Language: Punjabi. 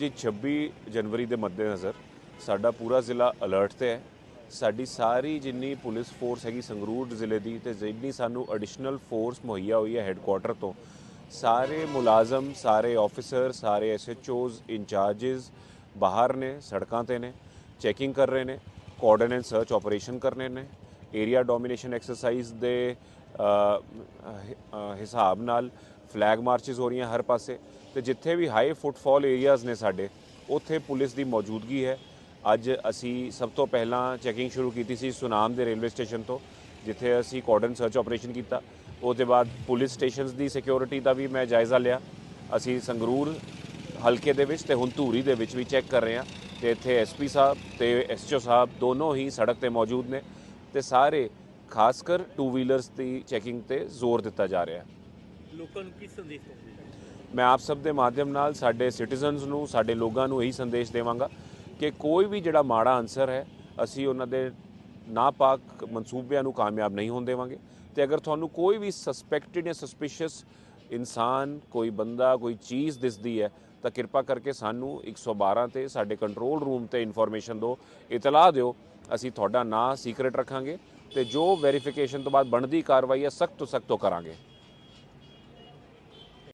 ਜੀ 26 ਜਨਵਰੀ ਦੇ ਮੱਦੇਨਜ਼ਰ ਸਾਡਾ ਪੂਰਾ ਜ਼ਿਲ੍ਹਾ ਅਲਰਟ ਤੇ ਹੈ। ਸਾਡੀ ਸਾਰੀ ਜਿੰਨੀ ਪੁਲਿਸ ਫੋਰਸ ਹੈਗੀ ਸੰਗਰੂਰ ਜ਼ਿਲ੍ਹੇ ਦੀ ਤੇ ਜਿੰਨੀ ਸਾਨੂੰ ਐਡੀਸ਼ਨਲ ਫੋਰਸ ਮੁਹੱਈਆ ਹੋਈ ਹੈ ਹੈੱਡਕੁਆਟਰ ਤੋਂ, ਸਾਰੇ ਮੁਲਾਜ਼ਮ, ਸਾਰੇ ਆਫੀਸਰ ਸਾਰੇ ਐਸਐਚਓਜ਼ ਇੰਚਾਰजेस ਬਾਹਰ ਨੇ, ਸੜਕਾਂ ਤੇ ਨੇ ਚੈਕਿੰਗ ਕਰ ਰਹੇ ਨੇ ਕੋਆਰਡੀਨੇਟ ਸਰਚ ਆਪਰੇਸ਼ਨ ਕਰਨੇ ਨੇ ਏਰੀਆ ਡੋਮੀਨੇਸ਼ਨ ਐਕਸਰਸਾਈਜ਼ ਦੇ ਹਿਸਾਬ ਨਾਲ ਫਲੈਗ ਮਾਰਚਸ ਹੋ ਰਹੀਆਂ ਹਰ ਪਾਸੇ। ਤੇ ਜਿੱਥੇ ਵੀ ਹਾਈ ਫੁੱਟਫਾਲ ਏਰੀਆਜ਼ ਨੇ ਸਾਡੇ, ਉੱਥੇ ਪੁਲਿਸ ਦੀ ਮੌਜੂਦਗੀ ਹੈ। ਅੱਜ ਅਸੀਂ ਸਭ ਤੋਂ ਪਹਿਲਾਂ ਚੈਕਿੰਗ ਸ਼ੁਰੂ ਕੀਤੀ ਸੀ ਸੁਨਾਮ ਦੇ ਰੇਲਵੇ ਸਟੇਸ਼ਨ ਤੋਂ, ਜਿੱਥੇ ਅਸੀਂ ਕੋਰਡਨ ਸਰਚ ਆਪਰੇਸ਼ਨ ਕੀਤਾ। ਉਹਦੇ ਬਾਅਦ ਪੁਲਿਸ ਸਟੇਸ਼ਨਸ ਦੀ ਸਿਕਿਉਰਿਟੀ ਦਾ ਵੀ ਮੈਂ ਜਾਇਜ਼ਾ ਲਿਆ। ਅਸੀਂ ਸੰਗਰੂਰ ਹਲਕੇ ਦੇ ਵਿੱਚ ਤੇ ਹੁਣ ਧੂਰੀ ਦੇ ਵਿੱਚ ਵੀ ਚੈੱਕ ਕਰ ਰਹੇ ਹਾਂ ਤੇ ਇੱਥੇ ਐਸਪੀ ਸਾਹਿਬ ਤੇ ਐਸਚਓ ਸਾਹਿਬ ਦੋਨੋਂ ਹੀ ਸੜਕ ਤੇ ਮੌਜੂਦ ਨੇ ਤੇ ਸਾਰੇ ਖਾਸ ਕਰ ਟੂ ਵੀਲਰਸ ਦੀ ਚੈਕਿੰਗ ਤੇ ਜ਼ੋਰ ਦਿੱਤਾ ਜਾ ਰਿਹਾ। ਹੈ ਲੋਕਾਂ ਨੂੰ ਕੀ ਸੰਦੇਸ਼ ਦਿੰਦੇ ਮੈਂ ਆਪ ਸਭ ਦੇ ਮਾਧਿਅਮ ਨਾਲ ਸਾਡੇ ਸਿਟੀਜ਼ਨਸ ਨੂੰ, ਸਾਡੇ ਲੋਕਾਂ ਨੂੰ ਇਹੀ ਸੰਦੇਸ਼ ਦੇਵਾਂਗਾ ਕਿ ਕੋਈ ਵੀ ਜਿਹੜਾ ਮਾੜਾ ਅਨਸਰ ਹੈ, ਅਸੀਂ ਉਹਨਾਂ ਦੇ ਨਾਪਾਕ ਮਨਸੂਬਿਆਂ ਨੂੰ ਕਾਮਯਾਬ ਨਹੀਂ ਹੋਣ ਦੇਵਾਂਗੇ। ਤੇ ਅਗਰ ਤੁਹਾਨੂੰ ਕੋਈ ਵੀ ਸਸਪੈਕਟਡ ਜਾਂ ਸਸਪੀਸ਼ੀਅਸ ਇਨਸਾਨ, ਕੋਈ ਬੰਦਾ, ਕੋਈ ਚੀਜ਼ ਦਿਸਦੀ ਹੈ, ਤਾਂ ਕਿਰਪਾ ਕਰਕੇ ਸਾਨੂੰ 112 ਤੇ ਸਾਡੇ ਕੰਟਰੋਲ ਰੂਮ ਤੇ ਇਨਫੋਰਮੇਸ਼ਨ ਦਿਓ, ਇਤਲਾਹ ਦਿਓ, ਅਸੀਂ ਤੁਹਾਡਾ ਨਾਂ ਸੀਕ੍ਰੀਟ ਰੱਖਾਂਗੇ ਤੇ ਜੋ ਵੈਰੀਫਿਕੇਸ਼ਨ ਤੋਂ ਬਾਅਦ ਬਣਦੀ ਕਾਰਵਾਈ ਹੈ, ਸਖਤ ਤੋਂ ਸਖਤ ਤੋਂ ਕਰਾਂਗੇ।